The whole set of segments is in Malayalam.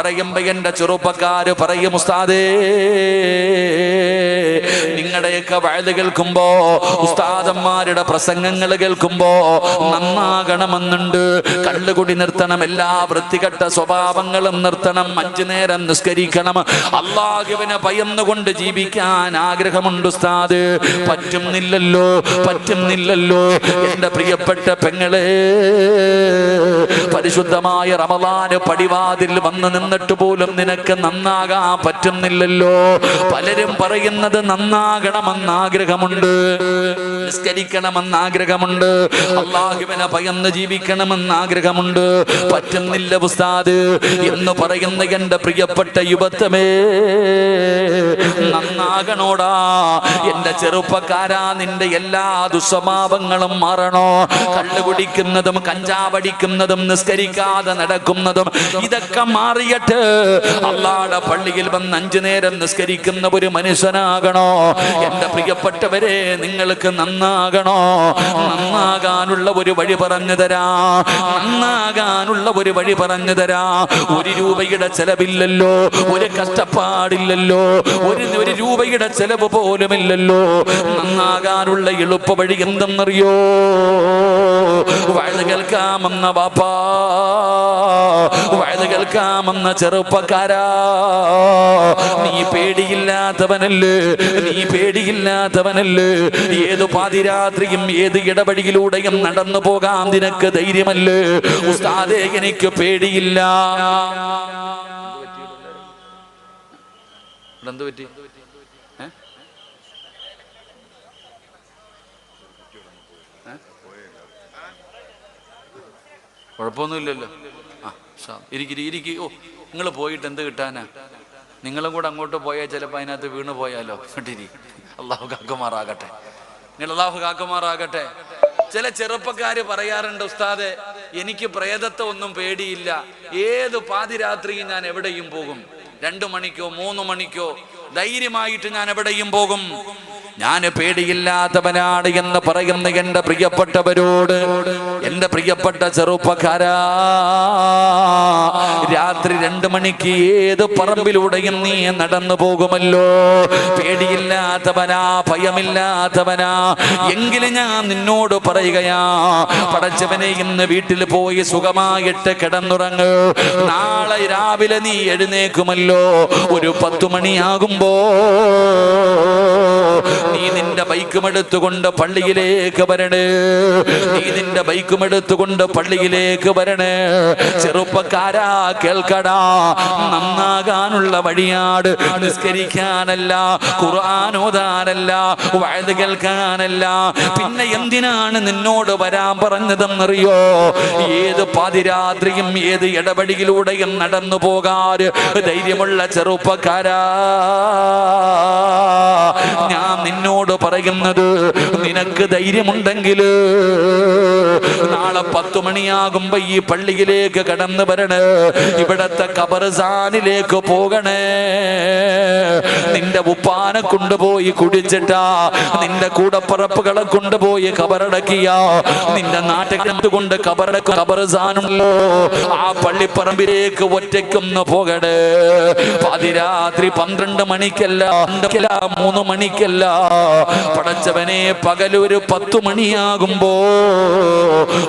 പറയുമ്പോ എന്റെ ചെറുപ്പക്കാര് പറയും ഉസ്താദേ നിങ്ങളുടെയൊക്കെ വഴുത് കേൾക്കുമ്പോ ഉസ്താദന്മാരുടെ പ്രസംഗങ്ങൾ കേൾക്കുമ്പോ നന്നാകണമെന്നുണ്ട്. കള്ളുകുടി നിർത്തണം എല്ലാ വൃത്തികെട്ട സ്വഭാവങ്ങളും നിർത്തണം അഞ്ചു നേരം നിസ്കരിക്കണം. അള്ളാഹുവിനെ ഭയന്നുകൊണ്ട് ജീവിക്കാൻ ആഗ്രഹമുണ്ട് ഉസ്താദ്. പറ്റുന്നില്ലല്ലോ പറ്റുന്നില്ലല്ലോ. എന്റെ പ്രിയപ്പെട്ട പെങ്ങളെ പരിശുദ്ധമായ റമദാന് പടിവാതിൽ വന്ന് നിന്നിട്ട് പോലും നിനക്ക് നന്നാകാൻ പറ്റുന്നില്ലല്ലോ. പലരും പറയുന്നത് നന്നാകണമെന്ന് ആഗ്രഹമുണ്ട് നിസ്കരിക്കണമെന്ന് ആഗ്രഹമുണ്ട് അള്ളാഹുവിനെ ഭയന്ന് ജീവിക്കണമെന്ന് ആഗ്രഹമുണ്ട് പറ്റുന്നില്ല ഉസ്താദ് എന്ന് പറയുന്ന എന്റെ പ്രിയപ്പെട്ട യുവത്വമേ നന്നാകണോടാ. എന്റെ ചെറുപ്പക്കാരാ നിന്റെ എല്ലാ ദുസ്വഭാവങ്ങളും മാറണോ? കള്ളു കുടിക്കുന്നതും കഞ്ചാവടിക്കുന്നതും നിസ്കരിക്കാതെ നടക്കുന്നതും ഇതൊക്കെ മാറിയിട്ട് അള്ളാടെ പള്ളിയിൽ വന്ന് അഞ്ചു നേരം നിസ്കരിക്കുന്ന ഒരു മനുഷ്യനാകണോ? എന്റെ പ്രിയപ്പെട്ടവരെ നിങ്ങൾക്ക് നന്നാകണോ? നന്നാകാനുള്ള ഒരു വഴി പറഞ്ഞു തരാ. നന്നാകാനുള്ള ഒരു വഴി പറഞ്ഞു തരാ. ഒരു രൂപയുടെ ചെലവില്ലല്ലോ. ഒരു കഷ്ടപ്പാടില്ലല്ലോ. ഒരു ഒരു രൂപയുടെ ചെലവ് പോലുമില്ലല്ലോ. നന്നാകാനുള്ള എളുപ്പ വഴി എന്തെന്നറിയോ? വഴുത് കേൾക്കാമെന്ന ബാപ്പാ വഴുത് കേൾക്കാമെന്ന ചെറുപ്പക്കാരാ. നീ പേടിയില്ലാത്തവനല്ലേ? നീ പേടിയില്ലാത്തവനല്ലേ? ഏത് പാതിരാത്രിയും ഏത് ഇടപടിയിലൂടെയും നടന്നു പോകാം നിനക്ക് ധൈര്യമല്ലേ? ഉസ്താദേ എനിക്ക് പേടിയില്ല? കുഴപ്പമൊന്നുമില്ലല്ലോ. ആ ഇരിക്കി ഇരിക്കി ഓ നിങ്ങൾ പോയിട്ട് എന്ത് കിട്ടാനാ? നിങ്ങളും കൂടെ അങ്ങോട്ട് പോയാൽ ചിലപ്പോൾ അതിനകത്ത് വീണ് പോയാലോ? കിട്ടിരി അള്ളാഹു കാക്കുമാറാകട്ടെ. നിങ്ങൾ അള്ളാഹു കാക്കുമാറാകട്ടെ. ചില ചെറുപ്പക്കാര് പറയാറുണ്ട് ഉസ്താദെ എനിക്ക് പ്രേതത്തെ ഒന്നും പേടിയില്ല. ഏത് പാതിരാത്രിയും ഞാൻ എവിടെയും പോകും. രണ്ടു മണിക്കോ മൂന്ന് മണിക്കോ ധൈര്യമായിട്ട് ഞാൻ എവിടെയും പോകും. ഞാൻ പേടിയില്ലാത്തവനാണ് എന്ന് പറയുന്ന എന്റെ പ്രിയപ്പെട്ടവരോട് എന്റെ പ്രിയപ്പെട്ട ചെറുപ്പക്കാരാ രാത്രി രണ്ടു മണിക്ക് ഏത് പറമ്പിലൂടെയും നീ നടന്നു പോകുമല്ലോ? പേടിയില്ലാത്തവനാ ഭയമില്ലാത്തവനാ. എങ്കിലും ഞാൻ നിന്നോട് പറയുകയാ പടച്ചവനെ ഇന്ന് വീട്ടിൽ പോയി സുഖമായിട്ട് കിടന്നുറങ്ങ്. നാളെ രാവിലെ നീ എഴുന്നേക്കുമല്ലോ ഒരു പത്തു മണിയാകുമ്പോ നീ നിന്റെ ബൈക്കും എടുത്തുകൊണ്ട് പള്ളിയിലേക്ക് വരണേ. നീ നിന്റെ ബൈക്കും എടുത്തുകൊണ്ട് പള്ളിയിലേക്ക് വരണേ. ചെറുപ്പക്കാരാ കേൾക്കടാ. നന്നാകാനുള്ള വഴിയാട് നിസ്കരിക്കാനല്ല ഖുർആാനോദാനല്ല വഴുത് കേൾക്കാനല്ല. പിന്നെ എന്തിനാണ് നിന്നോട് വരാൻ പറഞ്ഞതെന്നറിയോ? ഏത് പാതിരാത്രിയും ഏത് ഇടപെടിയിലൂടെയും നടന്നു പോകാറ് ധൈര്യമുള്ള ചെറുപ്പക്കാരാ. ഞാൻ നിന്നോട് പറയുന്നത് നിനക്ക് ധൈര്യമുണ്ടെങ്കിൽ നാളെ പത്തു മണിയാകുമ്പോ ഈ പള്ളിയിലേക്ക് കടന്നു വരണേ. ഇവിടത്തെ കബർസാനിലേക്ക് പോകണേ. നിന്റെ ഉപ്പാനെ കൊണ്ടുപോയി കുടിച്ചിട്ടാ നിന്റെ കൂടപ്പറപ്പുകളെ കൊണ്ടുപോയി കബറടക്കിയ. നിന്റെ നാട്ടുകൊണ്ട് കബറടക്ക? കബർസാനുള്ളോ ആ പള്ളിപ്പറമ്പിലേക്ക് ഒറ്റയ്ക്കൊന്ന് പോകണേ. പതിരാത്രി പന്ത്രണ്ട് മണിക്കല്ല മൂന്ന് മണിക്കല്ല. പടച്ചവനെ പകലൊരു പത്തു മണിയാകുമ്പോ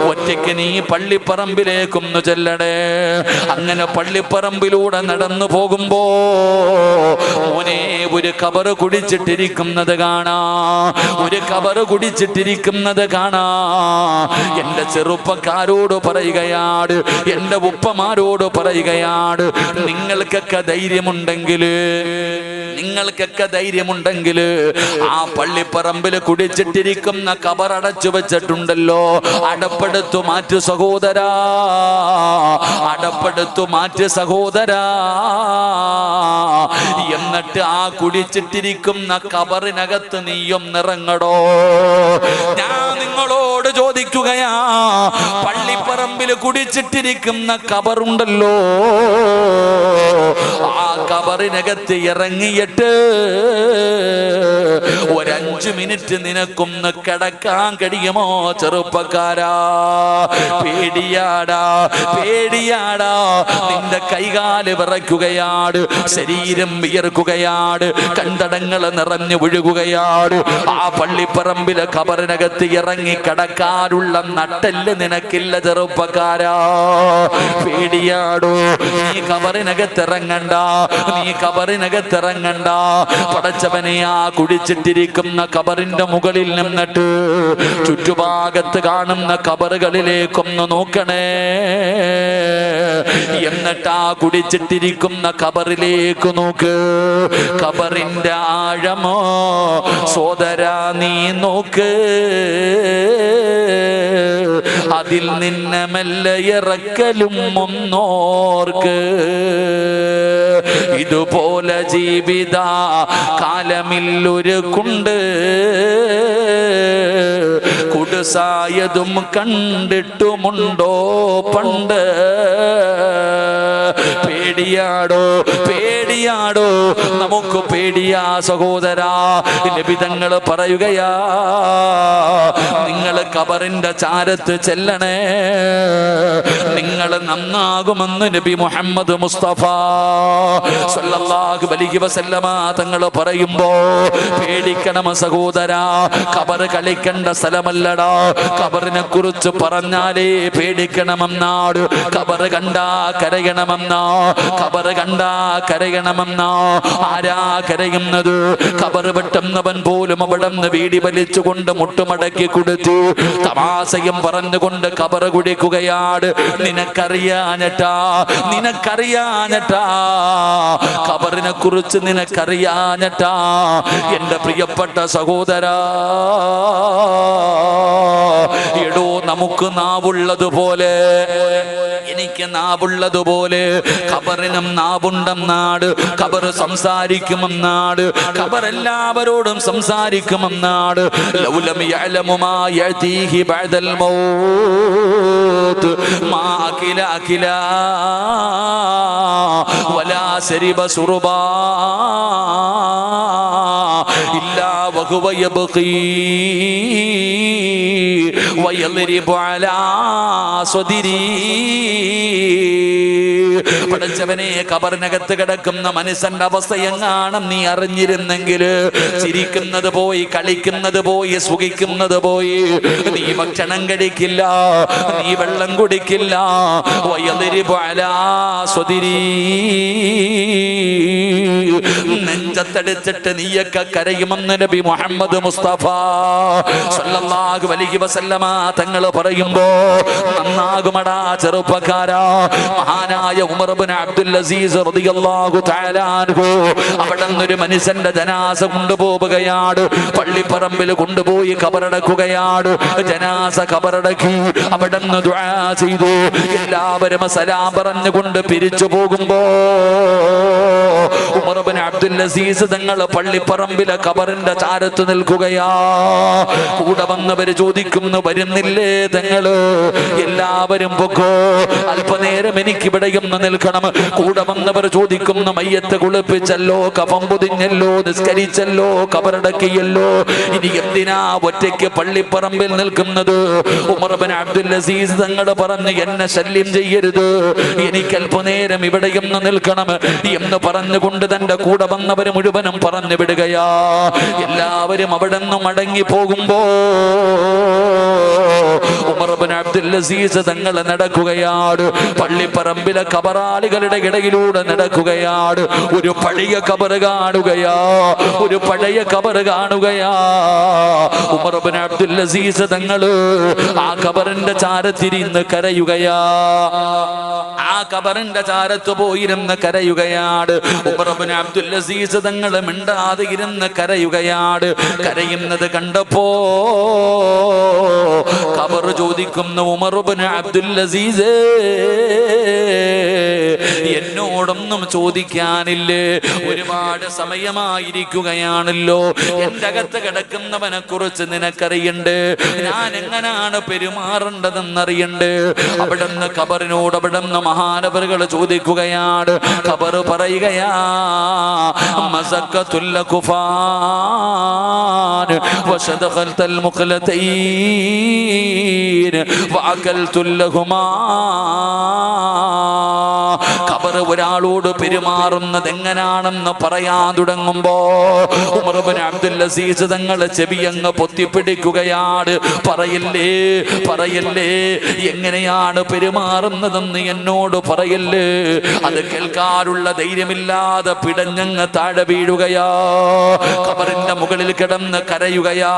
ഒറ്റയ്ക്ക് നീ പള്ളിപ്പറമ്പിലേക്കൊന്ന് ചെല്ലടേ. അങ്ങനെ പള്ളിപ്പറമ്പിലൂടെ നടന്നു പോകുമ്പോ മോനെ ഒരു കബറ് കുടിച്ചിട്ടിരിക്കുന്നത് കാണാ. ഒരു കബറ് കുടിച്ചിട്ടിരിക്കുന്നത് കാണാ. എന്റെ ചെറുപ്പക്കാരോട് പറയുകയാണ് എന്റെ ഉപ്പമാരോട് പറയുകയാണ് നിങ്ങൾക്കൊക്കെ ധൈര്യമുണ്ടെങ്കിൽ നിങ്ങൾക്കൊക്കെ ധൈര്യമുണ്ടെങ്കിൽ ആ പള്ളിപ്പറമ്പിൽ കുടിച്ചിട്ടിരിക്കുന്ന കബറടച്ചു വെച്ചിട്ടുണ്ടല്ലോ. അടപ്പെടുത്തു മാറ്റു സഹോദരാ. അടപ്പെടുത്തു മാറ്റു സഹോദരാ. എന്നിട്ട് ആ കുടിച്ചിട്ടിരിക്കുന്ന കബറിനകത്ത് നീയും നിറങ്ങടോ ഞാൻ ചോദിക്കുകയാ പള്ളിപ്പറമ്പിൽ കുടിച്ചിട്ടിരിക്കുന്ന കബറുണ്ടല്ലോ. ആ കബറിനകത്ത് ഇറങ്ങിയിട്ട് ഒരഞ്ചു മിനിറ്റ് നിനക്കൊന്ന് കിടക്കാൻ കഴിയുമോ ചെറുപ്പക്കാരാ? പേടിയാടാ പേടിയാടാ. നിന്റെ കൈകാൽ വിറയ്ക്കുകയാട് ശരീരം വിയർക്കുകയാട് കണ്ടടങ്ങൾ നിറഞ്ഞു വിഴുകുകയാട്. ആ പള്ളിപ്പറമ്പിലെ കബറിനകത്ത് ഇറങ്ങി കടക്കാനുള്ള നട്ടൽ നിനക്കില്ല ചെറുപ്പക്കാരാ. പേടിയാടോ? നീ കബറിനകത്ത് ഇറങ്ങണ്ട നീ കബറിനകത്ത് ഇറങ്ങണ്ട പടച്ചവനെ ആ കുടിച്ചിട്ടിരിക്കുന്ന കബറിന്റെ മുകളിൽ നിന്നിട്ട് ചുറ്റുഭാഗത്ത് കാണുന്ന കബറുകളിലേക്കൊന്ന് നോക്കണേ. എന്നിട്ട് ആ കുടിച്ചിട്ടിരിക്കുന്ന കബറിലേക്ക് നോക്ക്. കബറിന്റെ ആഴമോ? സോദര നീ നോക്ക്. അതിൽ നിന്നെ മെല്ലെ ഇറക്കലും ഒന്നോർക്ക്. ഇതുപോലെ ജീവിത കാലമില്ലൊരു കുണ്ട് കണ്ടിട്ടുമുണ്ടോ? പണ്ട് പേടിയാടോ പേടിയാടോ? നമുക്ക് പേടിയാ സഹോദരാ ലഭിതങ്ങൾ പറയുകയാ നിങ്ങൾ കബറിന്റെ ചാരത്ത് ചെല്ലണേ നിങ്ങൾ നന്നാകുമെന്ന് നബി മുഹമ്മദ് മുസ്തഫ അലൈഹി വസല്ലമ തങ്ങൾ പറയുമ്പോ പേടിക്കണം സഹോദരാ കബർ കളിക്കേണ്ട സ്ഥലമല്ലടാ കബറിനെ കുറിച്ച് പറഞ്ഞാലേ പേടിക്കണമെന്നാട് കബറ് കണ്ടാ കരയണമെന്നോ. കബറ് കണ്ടാ കരയണമെന്നോ. ആരാ കരയുന്നത്? കബറ് വെട്ടുന്നവൻ പോലും അവിടെ നിന്ന് വീടി വലിച്ചുകൊണ്ട് മുട്ടുമടക്കി കൊടുത്തു തമാശയും പറഞ്ഞുകൊണ്ട് കബറ് കുടിക്കുകയാണ്. നിനക്കറിയാനട്ടാ നിനക്കറിയാനട്ടാ. കബറിനെ കുറിച്ച് നിനക്കറിയാനട്ടാ. എന്റെ പ്രിയപ്പെട്ട സഹോദരാ. എടോ നമുക്ക് നാവുള്ളതുപോലെ എനിക്ക് നാവുള്ളതുപോലെ. ഖബറിനും നാവുണ്ടെന്നാട് ഖബർ സംസാരിക്കുമെന്നാട് ഖബർ എല്ലാവരോടും സംസാരിക്കുമെന്നാട് ലൗലം യഅലമു യതീഹി ബഅദൽ മാ വലാ ഇല്ലാ يبقي ويضرب على അലാ സ്വദിരീ പടച്ചവനെ കബറിനകത്ത് കിടക്കുന്ന മനുഷ്യന്റെ അവസ്ഥ എങ്ങാണം നീ അറിഞ്ഞിരുന്നെങ്കിൽ? ചിരിക്കുന്നത് പോയി കളിക്കുന്നത് പോയി സുഖിക്കുന്നത് പോയി. നീ ഭക്ഷണം കഴിക്കില്ല നീ വെള്ളം കുടിക്കില്ല. നെഞ്ചത്തടിച്ചിട്ട് നീയൊക്കെ കരയുമെന്ന് നബി മുഹമ്മദ് മുസ്തഫ സല്ലല്ലാഹു അലൈഹി വസല്ലമ തങ്ങൾ പറയുമ്പോ നന്നാകുമടാ ചെറുപ്പക്കാരാ മഹാനായ ഉമർ ഇബ്നു അബ്ദുൽ അസീസ് റളിയല്ലാഹു തആല അൻഹു. അവിടെ ഒരു മനുഷ്യന്റെ ജനാസ കൊണ്ടുപോവുകയാണ്. പള്ളിപ്പറമ്പിൽ കൊണ്ടുപോയി കബറടക്കുകയാണ്. ജനാസ കബറടക്കി. അവിടെ ദുആ ചെയ്തു. എല്ലാവരും സലാം പറഞ്ഞുകൊണ്ട് പിരിച്ചു പോകുമ്പോ ഉമർ ഇബ്നു അബ്ദുൽ അസീസ് തങ്ങൾ പള്ളിപ്പറമ്പിലെ കബറിന്റെ ചാരത്ത് നിൽക്കുകയാ. കൂടെ വന്നവര് ചോദിക്കുന്നു വരുന്നില്ലേ തങ്ങൾ? എല്ലാവരും പൊക്കോ. അല്പനേരം എനിക്ക് ഇവിടെയൊന്ന് നിൽക്കണം. കൂടെ വന്നവർ ചോദിക്കുന്നു മയ്യത്ത് കുളിപ്പിച്ചല്ലോ കഫം പൊതിഞ്ഞല്ലോ നിസ്കരിച്ചല്ലോ കബറടക്കിയല്ലോ ഇനി എന്തിനാ ഒറ്റയ്ക്ക് പള്ളിപ്പറമ്പിൽ നിൽക്കുന്നത്? ഉമർബൻ അബ്ദുൽ അസീസ് തങ്ങൾ പറഞ്ഞ് എന്നെ ശല്യം ചെയ്യരുത്. എനിക്ക് അല്പനേരം ഇവിടെയൊന്ന് നിൽക്കണം എന്ന് പറഞ്ഞുകൊണ്ട് തന്റെ കൂടെ വന്നവർ മുഴുവനും പറഞ്ഞു വിടുകയാ. എല്ലാവരും അവിടെ നിന്ന് മടങ്ങി പോകുമ്പോ ഉമർബൻ അബ്ദുൽ അസീസ് തങ്ങൾ നടക്കുകയാണ്. പള്ളിപ്പറമ്പിലെ കബറാളികളുടെ ഇടയിലൂടെ നടക്കുകയാണ്. ഒരു പഴയ കബറ് കാണുകയാ. ഒരു പഴയ കബറ് കാണുകയാ. ഉമർബൻ അബ്ദുൽ അസീസ് തങ്ങൾ ആ കബറിന്റെ ചാരത്തിരിന്ന് കരയുകയാ. ആ കബറിന്റെ ചാരത്ത് പോയിരുന്ന് കരയുകയാണ്. ഉമർബൻ അബ്ദുൽ അസീസ് തങ്ങൾ മിണ്ടാതെ ഇരുന്ന് കരയുകയാണ്. കരയുന്നത് കണ്ടപ്പോ കബർ ചോദിക്കുന്ന ഉമറുബിന് അബ്ദുൽ അസീസ് എന്നോടൊന്നും ചോദിക്കാനില്ലേ? ഒരുപാട് സമയമായിരിക്കുകയാണല്ലോ. എന്റെ അകത്ത് കിടക്കുന്നവനെ കുറിച്ച് നിനക്കറിയണ്ട്? ഞാൻ എങ്ങനെയാണ് പെരുമാറേണ്ടതെന്നറിയണ്ട്? അവിടെ നിന്ന് ഖബറിനോട് അവിടെ നിന്ന് മഹാനവറുകൾ ചോദിക്കുകയാണ്. ഖബർ പറയുകയാ കുഫാൻ ഒരാളോട് പെരുമാറുന്നത് എങ്ങനാണെന്ന് പറയാൻ തുടങ്ങുമ്പോ ഉമർബൻ അബ്ദുൽ അസീസ് തങ്ങളെ ചെവി അങ്ങ് പൊത്തിപ്പിടിക്കുകയാണ്. പറയല്ലേ പറയല്ലേ എങ്ങനെയാണ് പെരുമാറുന്നതെന്ന് എന്നോട് പറയല്ലേ. അത് കേൾക്കാറുള്ള ധൈര്യമില്ലാതെ പിടഞ്ഞങ്ങ് താഴെ വീഴുകയാ. കബറിന്റെ മുകളിൽ കിടന്ന് കരയുകയാ.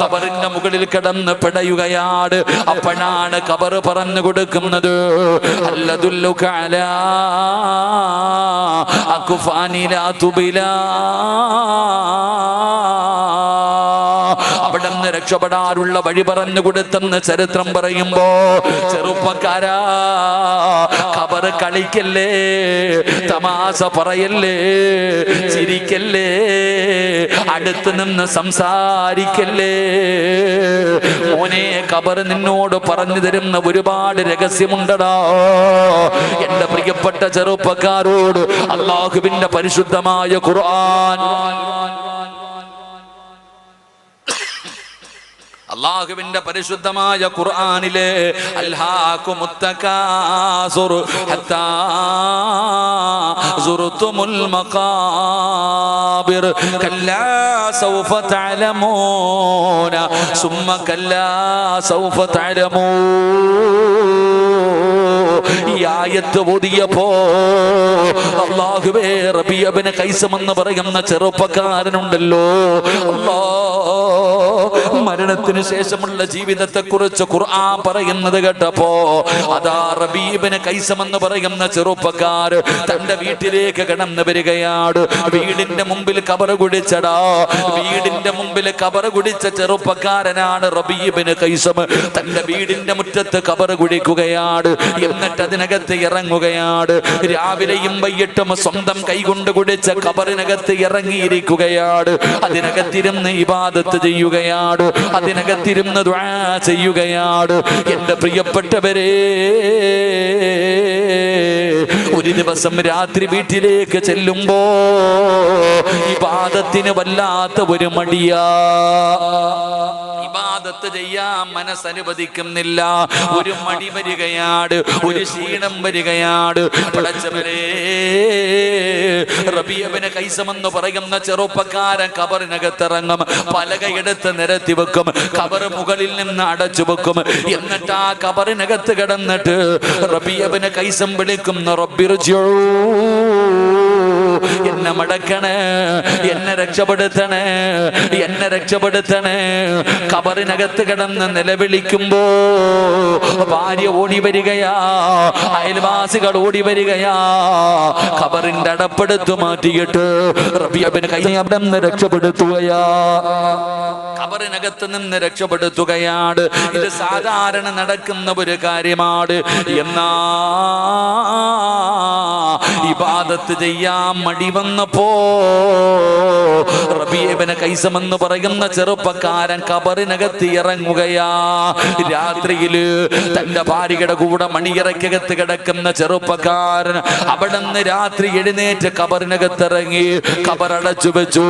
കബറിന്റെ മുകളിൽ കിടന്ന് പിടയുകയാണ്. അപ്പോഴാണ് കബറ് പറഞ്ഞു കൊടുക്കുന്നത് അല്ലതുല്ലുകാല അലാ അക്ഫാനി ലാ തുബിലാ രക്ഷപ്പെടാനുള്ള വഴി പറഞ്ഞു കൊടുത്തെന്ന് ചരിത്രം പറയുമ്പോ ചെറുപ്പക്കാരാ ഖബർ കളിക്കല്ലേ തമാശ പറയല്ലേ ചിരിക്കല്ലേ അടുത്ത് നിന്ന് സംസാരിക്കല്ലേ. മോനെ ഖബർ നിന്നോട് പറഞ്ഞു തരുന്ന ഒരുപാട് രഹസ്യമുണ്ടടാ. എന്റെ പ്രിയപ്പെട്ട ചെറുപ്പക്കാരോട് അള്ളാഹുവിന്റെ പരിശുദ്ധമായ ഖുർആൻ അള്ളാഹുവിന്റെ പരിശുദ്ധമായ ഖുർആനിലെ സുമ്മ കല്ലാ സൗഫ തഅലമൂൻ ഈ ആയത്ത് ഓതിയപ്പോ അള്ളാഹുവേ റബിയബിന് കൈസമെന്ന് പറയുന്ന ചെറുപ്പക്കാരനുണ്ടല്ലോ. അള്ളാ മരണത്തിന് ശേഷമുള്ള ജീവിതത്തെ കുറിച്ച് ഖുർആൻ പറയുന്നത് കേട്ടപ്പോ അതാ റബീബിന് കൈസമെന്ന് പറയുന്ന ചെറുപ്പക്കാർ തന്റെ വീട്ടിലേക്ക് കടന്നു വരികയാണ്. വീടിന്റെ മുമ്പിൽ കബർ കുടിച്ചടാ. വീടിന്റെ മുമ്പിൽ കബർ കുടിച്ച ചെറുപ്പക്കാരനാണ് റബീബിന് കൈസം. തന്റെ വീടിന്റെ മുറ്റത്ത് കബർ കുടിക്കുകയാണ്. എന്നിട്ട് അതിനകത്ത് ഇറങ്ങുകയാണ് രാവിലെയും വൈകിട്ടും സ്വന്തം കൈകൊണ്ട് കുടിച്ച കബറിനകത്ത് ഇറങ്ങിയിരിക്കുകയാണ് അതിനകത്തിരുന്ന് ഇബാദത്ത് ചെയ്യുകയാണ് അതിനകത്തിരുന്ന് ചെയ്യുകയാണ് എന്റെ പ്രിയപ്പെട്ടവരെ ഒരു ദിവസം രാത്രി വീട്ടിലേക്ക് ചെല്ലുമ്പോ ഈ പാദത്തിന് വല്ലാത്ത ഒരു മടിയാ. ഇബാദത്ത് ചെയ്യാൻ മനസ്സനുവദിക്കുന്നില്ല. ഒരു മടി വരികയാട് ഒരു ക്ഷീണം വരികയാണ് പടച്ചവരെ കൈസമെന്ന് പറയുന്ന ചെറുപ്പക്കാരൻ കബറിനകത്തിറങ്ങും പലകയെടുത്ത് നിരത്തി വെക്കും കബർ മുകളിൽ നിന്ന് അടച്ചു വെക്കും. എന്നിട്ട് ആ കബറിനകത്ത് കിടന്നിട്ട് റബിയബിന് കൈസം വിളിക്കുന്ന റബ്ബിർജൂ എന്നെ മടക്കണേ എന്നെ രക്ഷപ്പെടുത്തണേ എന്നെ രക്ഷപ്പെടുത്തണേ. കബറിനകത്ത് കിടന്ന് നിലവിളിക്കുമ്പോ ഭാര്യ ഓടി വരികയാ അയൽവാസികൾ ഓടി വരികയാ. ഖബറിന്റെ അടപ്പെടുത്ത് മാറ്റിയിട്ട് റബിയബിന് രക്ഷപ്പെടുത്തുകയാ. ഖബറിനകത്ത് നിന്ന് രക്ഷപ്പെടുത്തുകയാണ്. ഇത് സാധാരണ നടക്കുന്ന ഒരു കാര്യമാണ്. എന്നാ ഇബാദത്ത് ചെയ്യാൻ മടി വന്നപ്പോ റബിയബിന് കൈസമെന്ന് പറയുന്ന ചെറുപ്പക്കാരൻ കബറിനകത്ത് ഇറങ്ങുകയാ രാത്രിയിൽ തന്റെ ഭാര്യയുടെ കൂടെ മണിയറയ്ക്കകത്ത് കിടക്കുന്ന ചെറുപ്പക്കാരൻ അവിടെ നിന്ന് രാത്രി എഴുന്നേറ്റ് കബറിനകത്ത് ഇറങ്ങി കബറടച്ചു വെച്ചു.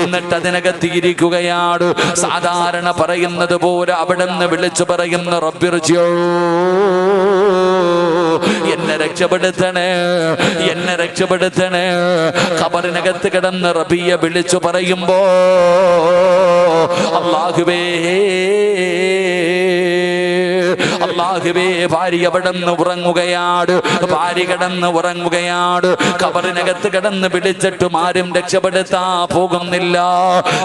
എന്നിട്ട് അതിനകത്ത് ഇരിക്കുകയാണ്. സാധാരണ പറയുന്നത് പോലെ അവിടെ നിന്ന് വിളിച്ചു പറയുന്ന റബ്ബിർജിയോ എന്നെ രക്ഷപ്പെടുത്തണേ എന്നെ രക്ഷപ്പെടുത്തണേ. കബറിനകത്ത് കിടന്ന് റബിയെ വിളിച്ചു പറയുമ്പോ അള്ളാഹുവേ അള്ളാഹുവേ ഭാര്യ കിടന്ന് ഉറങ്ങുകയാണ് ഭാര്യ കിടന്ന് ഉറങ്ങുകയാണ് കബറിനകത്ത് കിടന്ന് പിടിച്ചിട്ടും ആരും രക്ഷപ്പെടുത്താ പോകുന്നില്ല.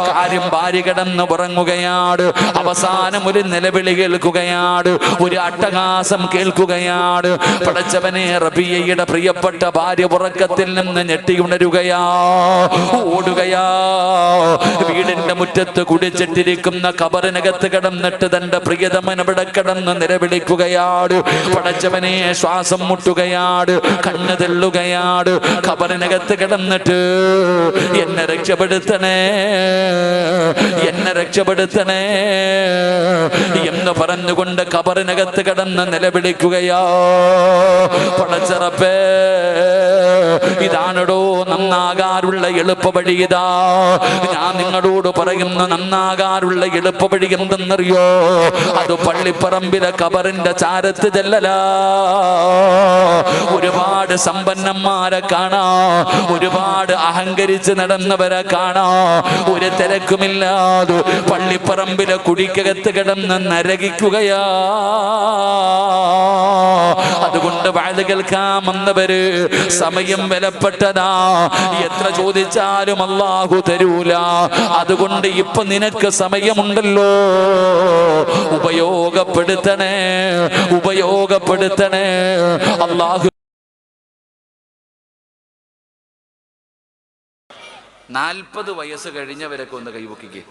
കാര്യം ഭാര്യ കിടന്ന് ഉറങ്ങുകയാണ് അവസാനം ഒരു നിലവിളി കേൾക്കുകയാണ് ഒരു അട്ടഹാസം കേൾക്കുകയാണ് പടച്ചവനെ റബിയയുടെ പ്രിയപ്പെട്ട ഭാര്യ ഉറക്കത്തിൽ നിന്ന് ഞെട്ടി ഉണരുകയാ. ഓടുകയാ. വീടിന്റെ മുറ്റത്ത് കുടിച്ചിട്ടിരിക്കുന്ന കബറിനകത്ത് കിടന്നിട്ട് തന്റെ പ്രിയതമൻ അവിടെ കിടന്ന് നിലവിളി നിലവിളിക്കുകയാണ് പടച്ചവനെ ശ്വാസം മുട്ടുകയാണ് കണ്ണ് തെള്ളുകയാണ് കബറിനകത്ത് കിടന്നിട്ട് എന്നെ രക്ഷപ്പെടുത്തണേ എന്നെ രക്ഷപ്പെടുത്തണേ എന്ന് പറഞ്ഞുകൊണ്ട് കബറിനകത്ത് കിടന്ന് നിലവിളിക്കുകയോ. പടച്ചറപ്പേ ഇതാണടോ നന്നാകാറുള്ള എളുപ്പ വഴി ഇതാ. ഞാൻ നിങ്ങളോട് പറയുന്ന നന്നാകാറുള്ള എളുപ്പ വഴി എന്തെന്നറിയോ? അത് പള്ളിപ്പറമ്പിലെ കബറിന്റെ ചാരത്ത് ചെല്ലല. ഒരുപാട് സമ്പന്നന്മാരെ കാണാ. ഒരുപാട് അഹങ്കരിച്ച് നടന്നവരെ കാണാ. ഒരു തിരക്കുമില്ലാതെ പള്ളിപ്പറമ്പിലെ കുടിക്കകത്ത് കിടന്ന് നരകിക്കുകയാ. അതുകൊണ്ട് വാഴ കേൾക്കാമെന്നവര് സമയം വിലപ്പെട്ടതാ. എത്ര ചോദിച്ചാലും അള്ളാഹു തരൂല. അതുകൊണ്ട് ഇപ്പൊ നിനക്ക് സമയമുണ്ടല്ലോ. ഉപയോഗപ്പെടുത്തണേ. ഉപയോഗപ്പെടുത്തണേ. അള്ളാഹു നാൽപ്പത് വയസ്സ് കഴിഞ്ഞവരൊക്കെ ഒന്ന് കൈവക്കിക്കേ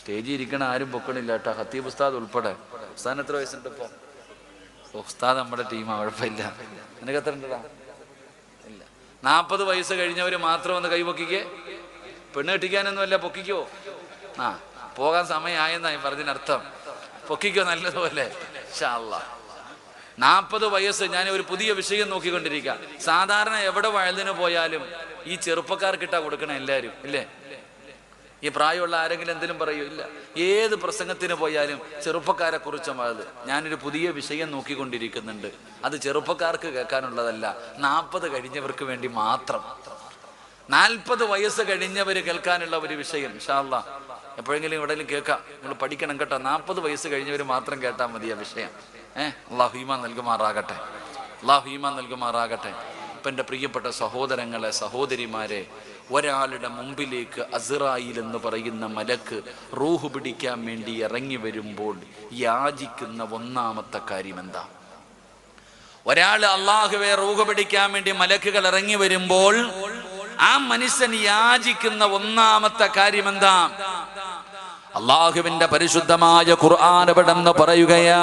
സ്റ്റേജിൽ ഇരിക്കണ ആരും പൊക്കണില്ല കേട്ടോ ഹത്തീബ് ഉസ്താദ് ഉൾപ്പെടെ. ഉസ്താദിന് എത്ര വയസ്സുണ്ട് ഇപ്പൊ? ഉസ്താദ് നമ്മുടെ ടീം കുഴപ്പമില്ല. നിനക്ക് എത്ര ഉണ്ടടാ? ഇല്ല. നാൽപ്പത് വയസ്സ് കഴിഞ്ഞവർ മാത്രം ഒന്ന് കൈപൊക്കിക്കേ. പെണ്ണ് കെട്ടിക്കാനൊന്നുമല്ല പൊക്കിക്കോ? ആ പോകാൻ സമയമായെന്നായി പറഞ്ഞതിനർത്ഥം. പൊക്കിക്കോ നല്ലതുപോലെ? ഷാള്ള നാൽപ്പത് വയസ്സ് ഞാൻ ഒരു പുതിയ വിഷയം നോക്കിക്കൊണ്ടിരിക്കുക സാധാരണ എവിടെ വയലിന് പോയാലും ഈ ചെറുപ്പക്കാർക്കിട്ടാ കൊടുക്കണം എല്ലാരും ഇല്ലേ? ഈ പ്രായമുള്ള ആരെങ്കിലും എന്തെങ്കിലും പറയൂ ഇല്ല. ഏത് പ്രസംഗത്തിന് പോയാലും ചെറുപ്പക്കാരെ കുറിച്ചുള്ളത് ഞാനൊരു പുതിയ വിഷയം നോക്കിക്കൊണ്ടിരിക്കുന്നുണ്ട്. അത് ചെറുപ്പക്കാർക്ക് കേൾക്കാനുള്ളതല്ല നാൽപ്പത് കഴിഞ്ഞവർക്ക് വേണ്ടി മാത്രം. നാൽപ്പത് വയസ്സ് കഴിഞ്ഞവർ കേൾക്കാനുള്ള ഒരു വിഷയം ഷാല്ല എപ്പോഴെങ്കിലും എവിടെയെങ്കിലും കേൾക്കാം. നിങ്ങൾ പഠിക്കണം കേട്ടോ. നാൽപ്പത് വയസ്സ് കഴിഞ്ഞവർ മാത്രം കേട്ടാൽ മതി ആ വിഷയം. ഏഹ് അള്ളാഹു ഈമാൻ നൽകുമാറാകട്ടെ. അള്ളാഹു ഈമാൻ നൽകുമാറാകട്ടെ. ഇപ്പം എന്റെ പ്രിയപ്പെട്ട സഹോദരങ്ങളെ സഹോദരിമാരെ ഒരാളുടെ മുമ്പിലേക്ക് അസിറായിൽ എന്ന് പറയുന്ന മലക്ക് റൂഹ് പിടിക്കാൻ വേണ്ടി ഇറങ്ങി വരുമ്പോൾ യാചിക്കുന്ന ഒന്നാമത്തെ കാര്യം എന്താ? ഒരാൾ അള്ളാഹുവെ റൂഹ് പിടിക്കാൻ വേണ്ടി മലക്കുകൾ ഇറങ്ങി വരുമ്പോൾ ആ മനുഷ്യൻ യാചിക്കുന്ന ഒന്നാമത്തെ കാര്യം എന്താ അള്ളാഹുവിന്റെ പരിശുദ്ധമായ ഖുർആൻ ഇവിടെന്ന് പറയുകയാ?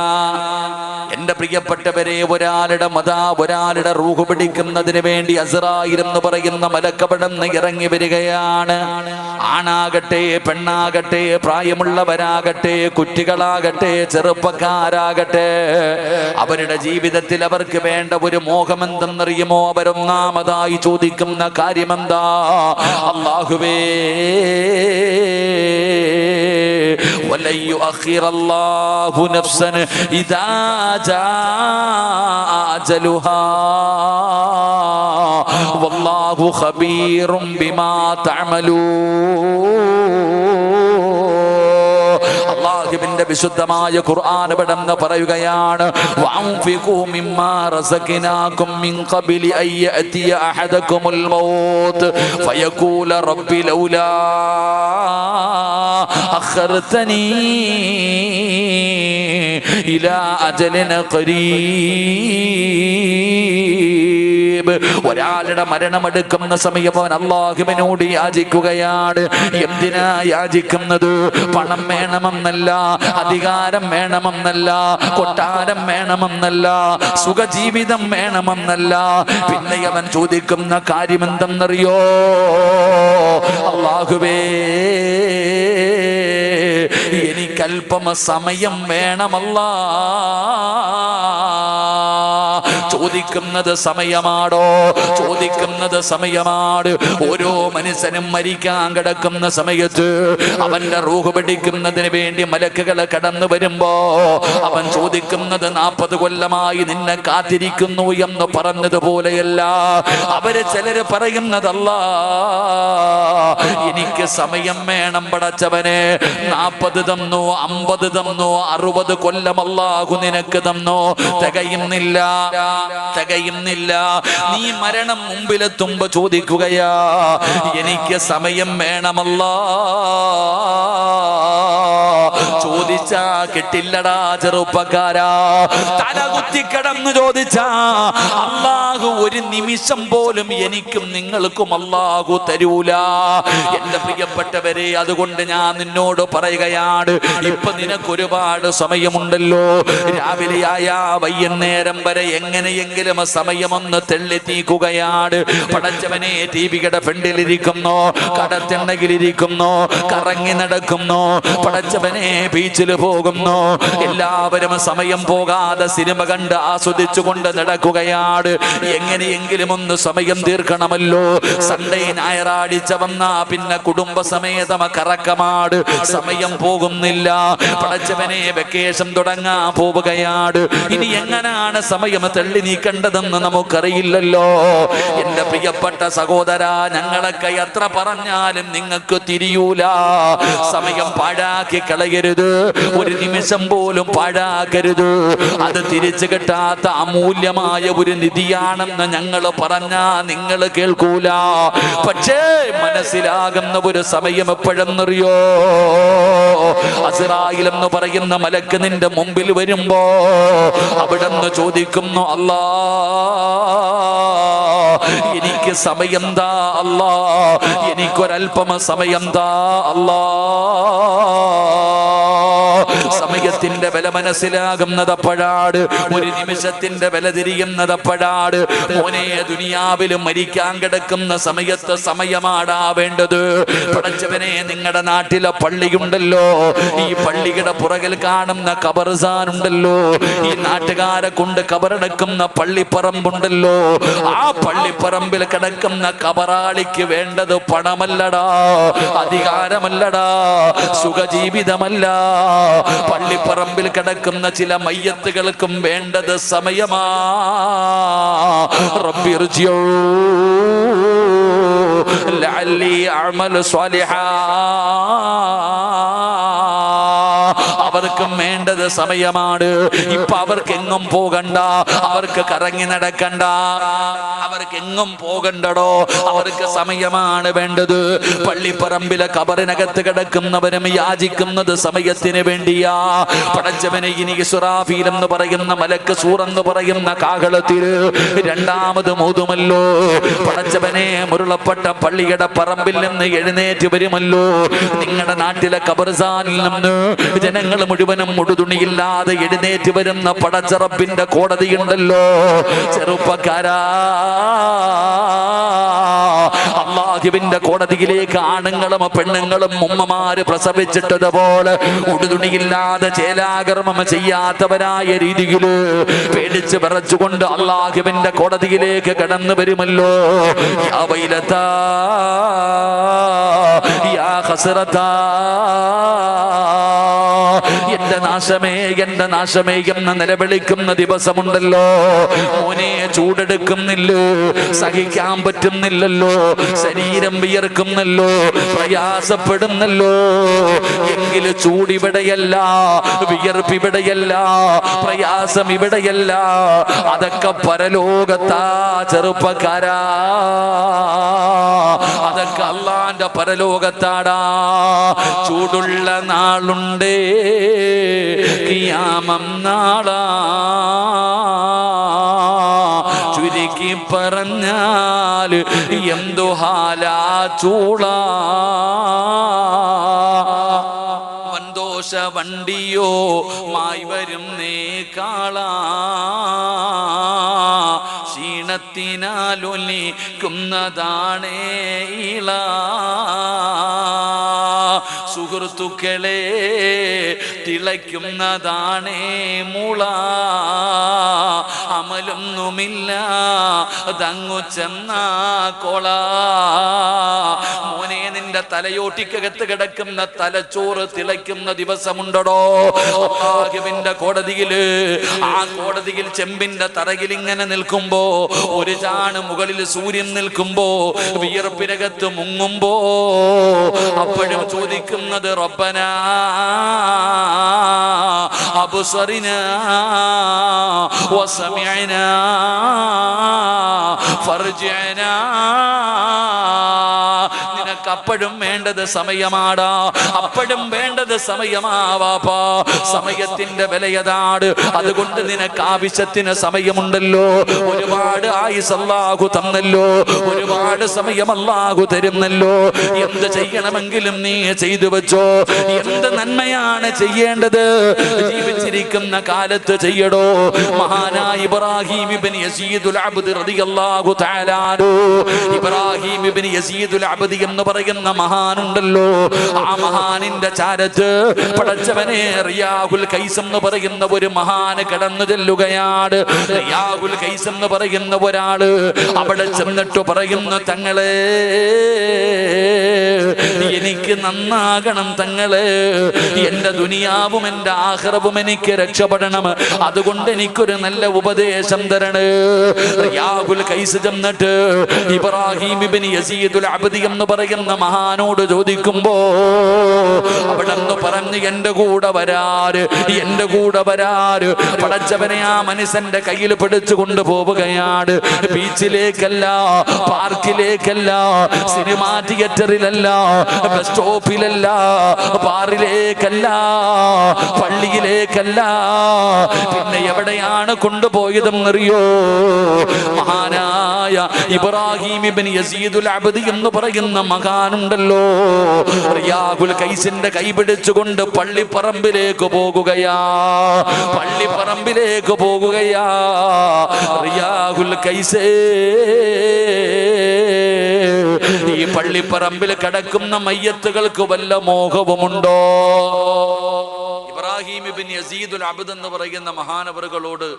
എന്റെ പ്രിയപ്പെട്ടവരെ ഒരാളുടെ മത ഒരാളുടെ റൂഹ് പിടിക്കുന്നതിന് വേണ്ടി അസറായിരുന്ന് പറയുന്ന മലക്കപടന്ന് ഇറങ്ങി വരികയാണ്? ആണാകട്ടെ പെണ്ണാകട്ടെ പ്രായമുള്ളവരാകട്ടെ കുട്ടികളാകട്ടെ ചെറുപ്പക്കാരാകട്ടെ അവരുടെ ജീവിതത്തിൽ അവർക്ക് വേണ്ട ഒരു മോഹമെന്തെന്നറിയുമോ അവരൊന്നാമതായി ചോദിക്കുന്ന കാര്യമെന്താ? അള്ളാഹുവേ ولن يؤخر الله نفسا إذا جاء أجلها. والله خبير بما تعملون. അള്ളാഹുവിന്റെ വിശുദ്ധമായ ഖുർആൻ ഇവിടെന്ന് പറയുകയാണ്. വഅൻഫിഖൂ മിമ്മാ റസഖനാകും ഒരാളുടെ മരണമെടുക്കുന്ന സമയം അവൻ അള്ളാഹുവിനോട് യാചിക്കുകയാണ്. എന്തിനാ യാചിക്കുന്നത്? പണം വേണമെന്നല്ല അധികാരം വേണമെന്നല്ല കൊട്ടാരം വേണമെന്നല്ല സുഖജീവിതം വേണമെന്നല്ല. പിന്നെ അവൻ ചോദിക്കുന്ന കാര്യം എന്തെന്നറിയോ അള്ളാഹുവേ എനിക്കല്പമ സമയം വേണമല്ല. ചോദിക്കുന്നത് സമയമാടോ? ചോദിക്കുന്നത് സമയമാണ് ഓരോ മനുഷ്യനും മരിക്കാൻ കിടക്കുന്ന സമയത്ത് അവന്റെ റൂഹ് പിടിക്കുന്നതിന് വേണ്ടി മലക്കുകൾ കടന്നു വരുമ്പോ അവൻ ചോദിക്കുന്നത് നാൽപ്പത് കൊല്ലമായി നിന്നെ കാത്തിരിക്കുന്നു എന്ന് പറഞ്ഞതുപോലെയല്ല. അവർ ചിലര് പറയുന്നതല്ല. എനിക്ക് സമയം വേണം പടച്ചവനെ. നാൽപ്പത് തന്നു അമ്പത് തന്നു അറുപത് കൊല്ലം അല്ലാഹു നിനക്ക് തന്നു. തികയുന്നില്ല. തികയുന്നില്ല നീ മരണം മുമ്പിലെത്തുമ്പോ ചോദിക്കുകയാ എനിക്ക് സമയം വേണമല്ല. ചോദിച്ചാ കിട്ടില്ലടാ ചെറുപ്പക്കാരാ. തല കുത്തിക്കിടന്ന് ചോദിച്ചാ അള്ളാഹു ഒരു നിമിഷം പോലും എനിക്കും നിങ്ങൾക്കും അള്ളാഹു തരൂല. എന്റെ പ്രിയപ്പെട്ടവരെ അതുകൊണ്ട് ഞാൻ നിന്നോട് പറയുകയാണ് ഇപ്പൊ നിനക്ക് ഒരുപാട് സമയമുണ്ടല്ലോ രാവിലെയായ വൈകുന്നേരം വരെ എങ്ങനെയെങ്കിലും സമയമൊന്ന് തെള്ളി നീക്കുകയാണ് പടച്ചവനെ ടി വിയുടെ ഫ്രണ്ടിലിരിക്കുന്നു കടത്തെണ്ണയിലിരിക്കുന്നു കറങ്ങി നടക്കുന്നു. പടച്ചവനെ ബീച്ചിൽ പോകുന്നു. എല്ലാവരും സമയം പോകാതെ സിനിമ കണ്ട് ആസ്വദിച്ചുകൊണ്ട് നടക്കുകയാണ്. എങ്ങനെയെങ്കിലും ഒന്ന് സമയം തീർക്കണമല്ലോ. സൺഡേ ഞായറാഴ്ച വന്ന പിന്നെ കുടുംബസമേതമ കറക്കമാട്. സമയം പോകുന്നില്ല. പടച്ചവനെ വെക്കേഷൻ തുടങ്ങാ പോവുകയാണ്. ഇനി എങ്ങനാണ് സമയം തള്ളി നീക്കേണ്ടതെന്ന് നമുക്കറിയില്ലല്ലോ. എന്റെ പ്രിയപ്പെട്ട സഹോദര ഞങ്ങളൊക്കെ എത്ര പറഞ്ഞാലും നിങ്ങൾക്ക് തിരിയൂല. സമയം പാഴാക്കി കളയരുത്. ഒരു നിമിഷം പോലും പാഴാക്കരുത്. അത് തിരിച്ചു കിട്ടാത്ത അമൂല്യമായ ഒരു നിധിയാണെന്ന് ഞങ്ങൾ പറഞ്ഞാ നിങ്ങൾ കേൾക്കൂല. പക്ഷേ മനസ്സിലാകുന്ന ഒരു സമയം എപ്പോഴെന്നറിയോ? അസിറായിൽ എന്ന് പറയുന്ന മലക്ക് നിന്റെ മുമ്പിൽ വരുമ്പോ അവിടെ നിന്ന് ചോദിക്കുന്നു അല്ലാ എനിക്ക് സമയം താ അല്ലാ എനിക്കൊരൽപമ സമയം താ അല്ലാ സമയത്തിന്റെ വില മനസ്സിലാകുന്നത് അപ്പോഴാട്. ഒരു നിമിഷത്തിന്റെ വില തിരിയുന്നത് അപ്പോഴാട്. മോനെ ദുനിയാവിൽ മരിക്കാൻ കിടക്കുന്ന സമയത്ത് സമയമാടാ വേണ്ടത്. പടച്ചവനെ നിങ്ങളുടെ നാട്ടിലെ പള്ളിയുണ്ടല്ലോ. ഈ പള്ളിയുടെ പുറകിൽ കാണുന്ന കബർസാൻ ഉണ്ടല്ലോ ഈ നാട്ടുകാരെ കൊണ്ട് കബറടക്കുന്ന പള്ളിപ്പറമ്പുണ്ടല്ലോ. ആ പള്ളിപ്പറമ്പിൽ കിടക്കുന്ന കബറാളിക്ക് വേണ്ടത് പണമല്ലടാ അധികാരമല്ലടാ സുഖജീവിതമല്ല. പള്ളിപ്പറമ്പിൽ കിടക്കുന്ന ചില മയ്യത്തുകൾക്കും വേണ്ടത് സമയമാ. റബ്ബിർജിയോ ലഅല്ലി അഅമലു സ്വാലിഹാ. അവർക്കും വേണ്ടത് സമയമാണ്. ഇപ്പൊ അവർക്ക് എങ്ങും പോകണ്ട. അവർക്ക് കറങ്ങി നടക്കണ്ട. അവർക്ക് എങ്ങും പോകണ്ടടോ. അവർക്ക് സമയമാണ് വേണ്ടത്. പള്ളിപ്പറമ്പിലെ കബറിനകത്ത് കിടക്കുന്നവരും യാചിക്കുന്നത് സമയത്തിന് വേണ്ടിയാ. പടച്ചവനെ ഇനി സുറാഫീൽ എന്ന് പറയുന്ന മലക്ക് സൂറെന്ന് പറയുന്ന കാകളത്തിൽ രണ്ടാമത് മൂതുമല്ലോ. പടച്ചവനെ മുരുളപ്പെട്ട പള്ളിയുടെ പറമ്പിൽ നിന്ന് എഴുന്നേറ്റ് വരുമല്ലോ. നിങ്ങളുടെ നാട്ടിലെ കബർസാനിൽ നിന്ന് ജനങ്ങൾ മുഴുവനും മുടുതുണിയില്ലാതെ എഴുന്നേറ്റ് വരുന്ന പടച്ചറപ്പിന്റെ കോടതിയുണ്ടല്ലോ. ചെറുപ്പക്കാരാ അള്ളാഹുവിന്റെ കോടതിയിലേക്ക് ആണുങ്ങളും പെണ്ണുങ്ങളും ഉമ്മമാര് പ്രസവിച്ചിട്ടതുപോലെ ഉടുതുണിയില്ലാതെ ചേലാകർമ്മം ചെയ്യാത്തവരായ രീതിയിൽ പേടിച്ച് വിറച്ചുകൊണ്ട് അള്ളാഹുവിന്റെ കോടതിയിലേക്ക് കടന്നു വരുമല്ലോ. യാ ഹസരത്താ. എന്റെ നാശമേ എന്റെ നാശമേ എന്ന് നിലവിളിക്കുന്ന ദിവസമുണ്ടല്ലോ. മോനെ ചൂടെടുക്കുന്നില്ലോ? സഹിക്കാൻ പറ്റുന്നില്ലല്ലോ. ശരീരം വിയർക്കുന്നല്ലോ. പ്രയാസപ്പെടുന്നല്ലോ. എങ്കിൽ ചൂടിവിടെയല്ല വിയർപ്പ് ഇവിടെയല്ല പ്രയാസം ഇവിടെയല്ല. അതൊക്കെ പരലോകത്താ ചെറുപ്പക്കാരാ. അതൊക്കെ അള്ളാന്റെ പരലോകത്താടാ. ചൂടുള്ള നാളുണ്ടേ. കിയാമം നാളാ. ചുരുക്കി പറഞ്ഞാൽ എന്തു ഹാലാ ചൂളാ. വന്തോഷ വണ്ടിയോ മായി വരും നേ കാളാ. ക്ഷീണത്തിനാലൊലിക്കുന്നതാണേ ഇള. സുഹൃത്തുക്കളെ തിളയ്ക്കുന്നതാണേ മുള. അമലൊന്നുമില്ല തങ്ങു ചെന്ന കൊള. മോനെ നിന്റെ തലയോട്ടിക്കകത്ത് കിടക്കുന്ന തലച്ചോറ് തിളയ്ക്കുന്ന ദിവസമുണ്ടടോ. അള്ളാഹുവിന്റെ കോടതിയിൽ ആ കോടതിയിൽ ചെമ്പിന്റെ തറകിൽ ഇങ്ങനെ നിൽക്കുമ്പോ ഒരു ചാണ് മുകളിൽ സൂര്യൻ നിൽക്കുമ്പോ വിയർപ്പിനകത്ത് മുങ്ങുമ്പോ അപ്പോഴും ചോദിക്കുന്നത് റബ്ബന. അബുസറിന وسمعنا ഫർജിഅന നിനക്ക് അപ്പോഴും വേണ്ടത് സമയമാടാ. അപ്പോഴും വേണ്ടത് സമയമാവാപ്പാ സമയത്തിന്റെ വിലയതാണ് അതുകൊണ്ട് നിനക്ക് ആവശ്യത്തിന് സമയമുണ്ടല്ലോ. ഒരുപാട് ആയുസ് അല്ലാഹു തന്നല്ലോ. ഒരുപാട് സമയം അല്ലാഹു തരുന്നല്ലോ. എന്ത് ചെയ്യണമെങ്കിലും നീ ചെയ്തു വെച്ചോ. എന്ത് നന്മയാണ് ചെയ്യേണ്ടത്? ജീവിച്ചിരിക്കുന്ന കാലത്ത് ചെയ്യടോ. മഹാനായ ഇബ്രാഹിം ഇബ്നു യസീദുൽ ഇബ്രാഹിം ഇബ്നു യസീദുൽ എന്ന് പറയുന്ന മഹാനുണ്ടല്ലോ. ആ മഹാനിന്റെ ചാരത്ത് പടച്ചവനെ റിയാഹുൽ കൈസ് എന്ന് പറയുന്ന ഒരു മഹാന് കടന്നു ചെല്ലുകയാണ്. റിയാഹുൽ കൈസ് എന്ന് പറയുന്ന ഒരാൾ അവിടെ ചെന്നിട്ട് പറയുന്ന തങ്ങളെ എനിക്ക് നന്നാകണം തങ്ങളെ. എന്റെ ദുനിയാവും എന്റെ ആഹ്റവും എനിക്ക് രക്ഷപ്പെടണം. അതുകൊണ്ട് എനിക്കൊരു നല്ല ഉപദേശം തരണേ. റിയാഹുൽ കൈസ് ചെന്നിട്ട് ഇബ്രാഹിം ഇബ്നു യസീദുൽ അബ്ദി എന്ന് പറയുന്ന മഹാനോട് ചോദിക്കുമ്പോ അവിടെ പറഞ്ഞ് എന്റെ കൂടെ വരാറ് എന്റെ കൂടെ വരാറ്. പടച്ചവനെ ആ മനുഷ്യന്റെ കയ്യിൽ പിടിച്ചു കൊണ്ടുപോവുകയാണ് ബീച്ചിലേക്കല്ല പാർക്കിലേക്കല്ല സിനിമാ തിയേറ്ററിലല്ല ബസ് സ്റ്റോപ്പിലല്ല ബാറിലേക്കല്ല പള്ളിയിലേക്കല്ല. പിന്നെ എവിടെയാണ് കൊണ്ടുപോയതെന്നറിയോ? മഹാനായ ഇബ്രാഹിം ഇബ്നു യസീദുൽ അബ്ദി എന്ന് പറയുന്ന മഹാനുണ്ടല്ലോ റിയാഹുൽ കൈസിന്റെ കൈപിടിച്ചുകൊണ്ട് പള്ളിപ്പറമ്പിലേക്ക് പോകുകയാ. പള്ളിപ്പറമ്പിലേക്ക് പോകുകയാ. റിയാഹുൽ കൈസേ ഈ പള്ളിപ്പറമ്പിൽ കിടക്കുന്ന മയ്യത്തുകൾക്ക് വല്ല മോഹവുമുണ്ടോ? ഇബ്രാഹിം ഇബിൻ യസീദുൽ അബ്ദ് എന്ന് പറയുന്ന മഹാനവറുകളോട്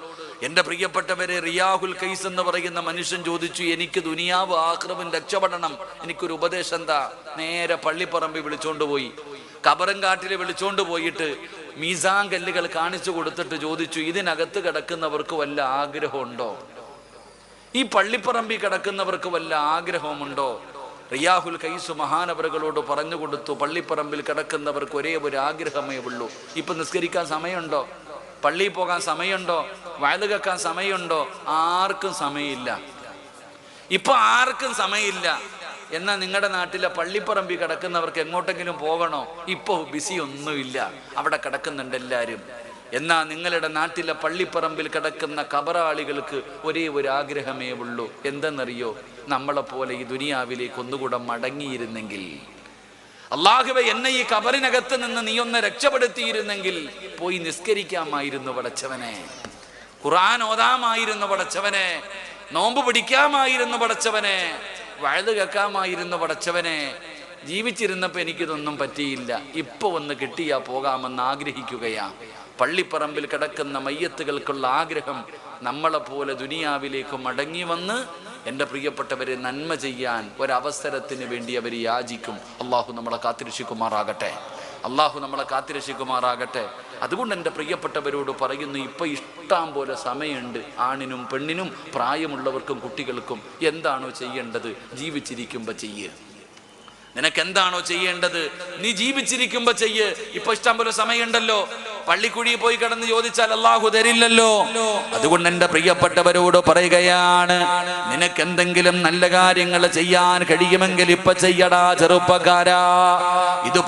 എന്റെ പ്രിയപ്പെട്ടവരെ റിയാഹുൽ കൈസ് എന്ന് പറയുന്ന മനുഷ്യൻ ചോദിച്ചു എനിക്ക് ദുനിയാവ് ആക്രമം രക്ഷപ്പെടണം. എനിക്കൊരു ഉപദേശം എന്താ? നേരെ പള്ളിപ്പറമ്പിൽ വിളിച്ചോണ്ട് പോയി. കബറും കാട്ടിൽ വിളിച്ചോണ്ട് പോയിട്ട് മീസാൻ കല്ലുകൾ കാണിച്ചു കൊടുത്തിട്ട് ചോദിച്ചു ഇതിനകത്ത് കിടക്കുന്നവർക്ക് വല്ല ആഗ്രഹമുണ്ടോ? ഈ പള്ളിപ്പറമ്പിൽ കിടക്കുന്നവർക്ക് വല്ല ആഗ്രഹമുണ്ടോ? റിയാഹുൽ കൈസ് മഹാനവറുകളോട് പറഞ്ഞു കൊടുത്തു പള്ളിപ്പറമ്പിൽ കിടക്കുന്നവർക്ക് ഒരേ ഒരു ആഗ്രഹമേ ഉള്ളൂ. ഇപ്പൊ നിസ്കരിക്കാൻ സമയമുണ്ടോ? പള്ളിയിൽ പോകാൻ സമയമുണ്ടോ? വയൽ കേൾക്കാൻ സമയമുണ്ടോ? ആർക്കും സമയമില്ല. ഇപ്പൊ ആർക്കും സമയമില്ല. എന്നാൽ നിങ്ങളുടെ നാട്ടിലെ പള്ളിപ്പറമ്പിൽ കിടക്കുന്നവർക്ക് എങ്ങോട്ടെങ്കിലും പോകണോ? ഇപ്പോൾ ബിസി ഒന്നുമില്ല. അവിടെ കിടക്കുന്നുണ്ട് എല്ലാവരും. എന്നാൽ നിങ്ങളുടെ നാട്ടിലെ പള്ളിപ്പറമ്പിൽ കിടക്കുന്ന കബറാളികൾക്ക് ഒരേ ഒരു ആഗ്രഹമേ ഉള്ളൂ. എന്തെന്നറിയോ? നമ്മളെപ്പോലെ ഈ ദുനിയാവിലേക്ക് ഒന്നുകൂടെ മടങ്ങിയിരുന്നെങ്കിൽ അള്ളാഹുവെ എന്നെ ഈ കബറിനകത്ത് നിന്ന് നീ ഒന്ന് രക്ഷപ്പെടുത്തിയിരുന്നെങ്കിൽ പോയി നിസ്കരിക്കാമായിരുന്നു പടച്ചവനെ. ഖുറാൻ ഓതാമായിരുന്നു പടച്ചവനെ. നോമ്പ് പിടിക്കാമായിരുന്നു പടച്ചവനെ. വഴുത് കേൾക്കാമായിരുന്നു പടച്ചവനെ. ജീവിച്ചിരുന്നപ്പോ എനിക്കിതൊന്നും പറ്റിയില്ല. ഇപ്പൊ ഒന്ന് കിട്ടിയാ പോകാമെന്ന് ആഗ്രഹിക്കുകയാ. പള്ളിപ്പറമ്പിൽ കിടക്കുന്ന മയ്യത്തുകൾക്കുള്ള ആഗ്രഹം നമ്മളെ പോലെ ദുനിയാവിലേക്ക് മടങ്ങി വന്ന് എന്റെ പ്രിയപ്പെട്ടവരെ നന്മ ചെയ്യാൻ ഒരവസരത്തിന് വേണ്ടി അവർ യാചിക്കും. അള്ളാഹു നമ്മളെ കാത്തിരക്ഷിക്കുമാറാകട്ടെ. അള്ളാഹു നമ്മളെ കാത്തിരക്ഷിക്കുമാറാകട്ടെ. അതുകൊണ്ട് എന്റെ പ്രിയപ്പെട്ടവരോട് പറയുന്നു ഇപ്പം ഇഷ്ടം പോലെ സമയമുണ്ട്. ആണിനും പെണ്ണിനും പ്രായമുള്ളവർക്കും കുട്ടികൾക്കും എന്താണോ ചെയ്യേണ്ടത് ജീവിച്ചിരിക്കുമ്പോൾ ചെയ്യുക നിനക്ക് എന്താണോ ചെയ്യേണ്ടത് നീ ജീവിച്ചിരിക്കുമ്പോ ചെയ്യ്. ഇപ്പൊ ഇഷ്ടം പോലെ സമയമുണ്ടല്ലോ. പള്ളിക്കുഴി പോയി കിടന്ന് ചോദിച്ചാൽ അള്ളാഹു തരില്ലല്ലോ. അതുകൊണ്ട് എന്റെ പ്രിയപ്പെട്ടവരോട് പറയുകയാണ് നിനക്ക് എന്തെങ്കിലും നല്ല കാര്യങ്ങൾ ചെയ്യാൻ കഴിയുമെങ്കിൽ ഇപ്പൊ ചെയ്യടാ ചെറുപ്പക്കാരാ. ഇത്